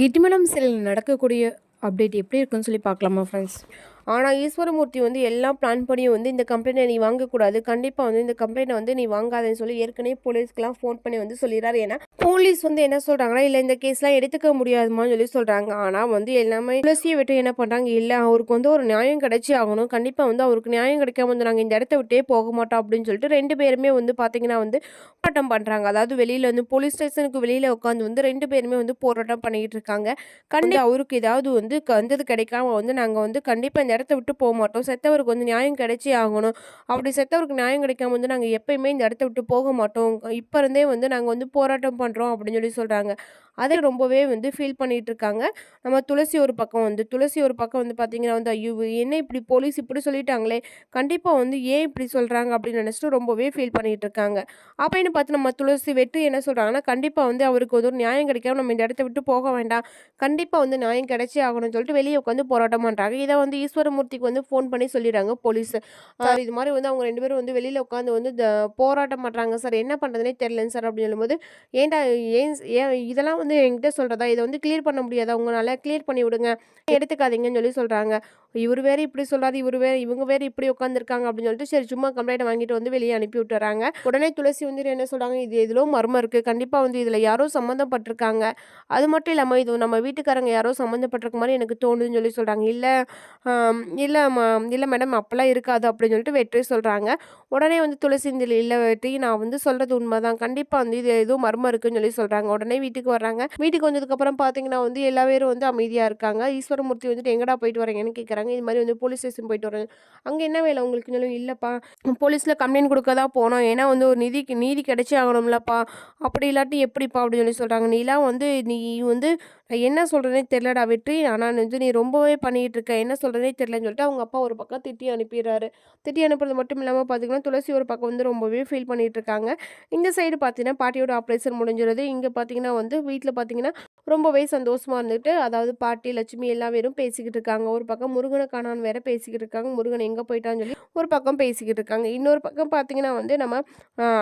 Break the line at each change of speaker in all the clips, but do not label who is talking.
கிட்டிமலம் சிலையில் நடக்கக்கூடிய அப்டேட் எப்படி இருக்குன்னு சொல்லி பார்க்கலாமா ஃப்ரெண்ட்ஸ் ஆனால் ஈஸ்வரமூர்த்தி வந்து எல்லாம் பிளான் பண்ணி வந்து இந்த கம்ப்ளைண்ட்டை நீ வாங்கக்கூடாது. கண்டிப்பாக வந்து இந்த கம்ப்ளைண்ட்டை வந்து நீ வாங்காதேன்னு சொல்லி ஏற்கனவே போலீஸ்க்கெலாம் ஃபோன் பண்ணி வந்து சொல்லிடுறாரு. ஏன்னா போலீஸ் வந்து என்ன சொல்கிறாங்கன்னா இல்லை இந்த கேஸ்லாம் எடுத்துக்க முடியாதுமான்னு சொல்லி சொல்கிறாங்க ஆனால் வந்து எல்லாமே துளசியை விட்டு என்ன பண்ணுறாங்க இல்லை அவருக்கு வந்து ஒரு நியாயம் கிடைச்சி ஆகணும். கண்டிப்பாக வந்து அவருக்கு நியாயம் கிடைக்காம வந்து நாங்கள் இந்த இடத்த விட்டே போக மாட்டோம் அப்படின்னு சொல்லிட்டு ரெண்டு பேருமே வந்து பார்த்தீங்கன்னா வந்து போராட்டம் பண்ணுறாங்க அதாவது வெளியில் வந்து போலீஸ் ஸ்டேஷனுக்கு வெளியில் உட்காந்து வந்து ரெண்டு பேருமே வந்து போராட்டம் பண்ணிக்கிட்டு இருக்காங்க. கண்டிப்பாக அவருக்கு ஏதாவது வந்து வந்தது கிடைக்காம வந்து நாங்கள் வந்து கண்டிப்பாக இந்த இடத்த விட்டு போக மாட்டோம். செத்தவருக்கு வந்து நியாயம் கிடைச்சே ஆகணும். அப்படி செத்தவருக்கு நியாயம் கிடைக்காம வந்து நாங்கள் எப்பயுமே இந்த இடத்த விட்டு போக மாட்டோம். இப்போ இருந்தே வந்து நாங்கள் வந்து போராட்டம் பண்ணுறோம் அப்படின்னு சொல்லி சொல்கிறாங்க அதை ரொம்பவே வந்து ஃபீல் பண்ணிகிட்டு இருக்காங்க நம்ம துளசி ஒரு பக்கம் வந்து துளசி ஒரு பக்கம் வந்து பார்த்திங்கன்னா வந்து ஐயோ என்ன இப்படி போலீஸ் இப்படி சொல்லிட்டாங்களே? கண்டிப்பாக வந்து ஏன் இப்படி சொல்கிறாங்க அப்படின்னு நினச்சிட்டு ரொம்பவே ஃபீல் பண்ணிகிட்டு இருக்காங்க அப்படின்னு பார்த்து நம்ம துளசி வெற்றி என்ன சொல்கிறாங்கன்னா கண்டிப்பாக வந்து அவருக்கு வந்து ஒரு நியாயம் கிடைக்காம நம்ம இந்த இடத்த விட்டு போக வேண்டாம். கண்டிப்பாக வந்து நியாயம் கிடைச்சே ஆகணும்னு சொல்லிட்டு வெளியே உட்காந்து போராட்டம் பண்ணுறாங்க இதை வந்து ஈஸ்வரமூர்த்திக்கு வந்து ஃபோன் பண்ணி சொல்லிடுறாங்க போலீஸ் சார் இது மாதிரி வந்து அவங்க ரெண்டு பேரும் வந்து வெளியில் உட்காந்து வந்து போராட்டம் பண்ணுறாங்க சார். என்ன பண்ணுறதுனே தெரிலங்க சார். அப்படின்னு சொல்லும்போது ஏன்டா ஏன் ஏன் இதெல்லாம் வந்து வந்து என்கிட்ட சொல்கிறதா இதை வந்து கிளியர் பண்ண முடியாதா? உங்களால் கிளியர் பண்ணி விடுங்க. எடுத்துக்காதீங்கன்னு சொல்லி சொல்கிறாங்க இவர் வேறு இப்படி சொல்கிறாரு இவர் வேறு இவங்க வேறு இப்படி உட்காந்துருக்காங்க அப்படின்னு சொல்லிட்டு சரி சும்மா கம்ப்ளைண்ட் வாங்கிட்டு வந்து வெளியே அனுப்பி விட்டுறாங்க. உடனே துளசி வந்து என்ன சொல்கிறாங்க இது எதிலோ மர்மம் இருக்குது கண்டிப்பாக வந்து இதில் யாரோ சம்மந்தப்பட்டிருக்காங்க. அது மட்டும் இல்லாமல் இது நம்ம வீட்டுக்காரங்க யாரோ சம்மந்தப்பட்டிருக்க மாதிரி எனக்கு தோணுதுன்னு சொல்லி சொல்கிறாங்க இல்லை இல்லை இல்லை மேடம் அப்போல்லாம் இருக்காது அப்படின்னு சொல்லிட்டு வெற்றி சொல்கிறாங்க உடனே வந்து துளசி இந்த இல்லை வெற்றி நான் வந்து சொல்கிறது உண்மை தான் கண்டிப்பாக வந்து இது எதுவும் மர்மம் இருக்குன்னு சொல்லி சொல்கிறாங்க உடனே வீட்டுக்கு வர்றாங்க. வீட்டுக்கு வந்ததுக்கப்புறம் பார்த்தீங்கன்னா வந்து எல்லா பேரும் வந்து அமைதியாக இருக்காங்க. ஈஸ்வரமூர்த்தி வந்துட்டு எங்கடா போயிட்டு வரீங்கன்னு கேட்குறாங்க கேட்குறாங்க இது மாதிரி வந்து போலீஸ் ஸ்டேஷன் போயிட்டு வரேன் அங்கே என்ன வேலை உங்களுக்கு சொல்லும் இல்லைப்பா. போலீஸில் கம்ப்ளைண்ட் கொடுக்க தான் போனோம். ஏன்னா வந்து ஒரு நிதிக்கு நீதி கிடைச்சி ஆகணும்லப்பா. அப்படி இல்லாட்டி எப்படிப்பா அப்படின்னு சொல்லி சொல்கிறாங்க நீலாம் வந்து நீ வந்து என்ன சொல்கிறதே தெரிலடா வெற்றி. ஆனால் வந்து நீ ரொம்பவே பண்ணிகிட்டு இருக்க என்ன சொல்கிறதே தெரிலன்னு சொல்லிட்டு அவங்க அப்பா ஒரு பக்கம் திட்டி அனுப்பிடுறாரு. திட்டி அனுப்புறது மட்டும் இல்லாமல் பார்த்தீங்கன்னா துளசி ஒரு பக்கம் வந்து ரொம்பவே ஃபீல் பண்ணிகிட்டு இருக்காங்க இந்த சைடு பார்த்தீங்கன்னா பாட்டியோட ஆப்ரேஷன் முடிஞ்சிருது. இங்கே பார்த்தீங்கன்னா வந்து வீட்டில் பார்த்தீங்கன்னா ரொம்பவே சந்தோஷமாக இருந்துட்டு அதாவது பாட்டி லட்சுமி எல்லாம் பேரும் பேசிக்கிட்டு இருக்காங்க. ஒரு பக்கம் முருகனை காணான்னு வேற பேசிக்கிட்டு இருக்காங்க. முருகன் எங்கே போயிட்டான்னு சொல்லி ஒரு பக்கம் பேசிக்கிட்டு இருக்காங்க. இன்னொரு பக்கம் பார்த்தீங்கன்னா வந்து நம்ம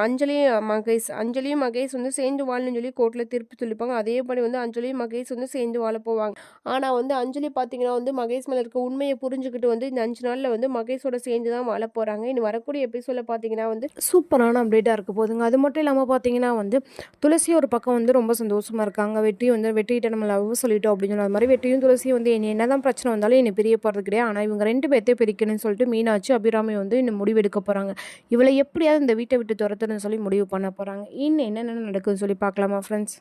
அஞ்சலியும் மகேஷ் அஞ்சலியும் மகேஷ் வந்து சேர்ந்து வாழணும்னு சொல்லி கோர்ட்டில் திருப்பி சொல்லிப்பாங்க. அதே மாதிரி வந்து அஞ்சலியும் மகேஷ் வந்து சேர்ந்து வாழ போவாங்க. ஆனால் வந்து அஞ்சலி பார்த்தீங்கன்னா வந்து மகேஷ் மேலே இருக்க உண்மையை புரிஞ்சுக்கிட்டு வந்து இந்த அஞ்சு நாளில் வந்து மகேஷோட சேர்ந்து தான் வாழ போகிறாங்க இனி வரக்கூடிய எபிசோட பார்த்தீங்கன்னா வந்து சூப்பரான அப்டேட்டாக இருக்க போதுங்க அது மட்டும் இல்லாமல் பார்த்தீங்கன்னா வந்து துளசி ஒரு பக்கம் வந்து ரொம்ப சந்தோஷமாக இருக்காங்க. வெற்றி வந்து வெட்டிகிட்ட நம்ம லவ் சொல்லிட்டோம் அப்படின்னு சொன்ன மாதிரி வெற்றியும் துளசியும் வந்து என்ன என்ன தான் பிரச்சனை வந்தாலும் என்னை பிரிய போகிறது கிடையாது. ஆனால் இவங்க ரெண்டு பேர்த்தையும் பிரிக்கணும்னு சொல்லிட்டு மீனாட்சி அபிராமி வந்து இன்னும் முடிவு எடுக்க போகிறாங்க இவளை எப்படியாவது இந்த வீட்டை விட்டு துரத்துறதுன்னு சொல்லி முடிவு பண்ண போகிறாங்க இன்னும் என்னென்ன நடக்குதுன்னு சொல்லி பார்க்கலாமா ஃப்ரெண்ட்ஸ்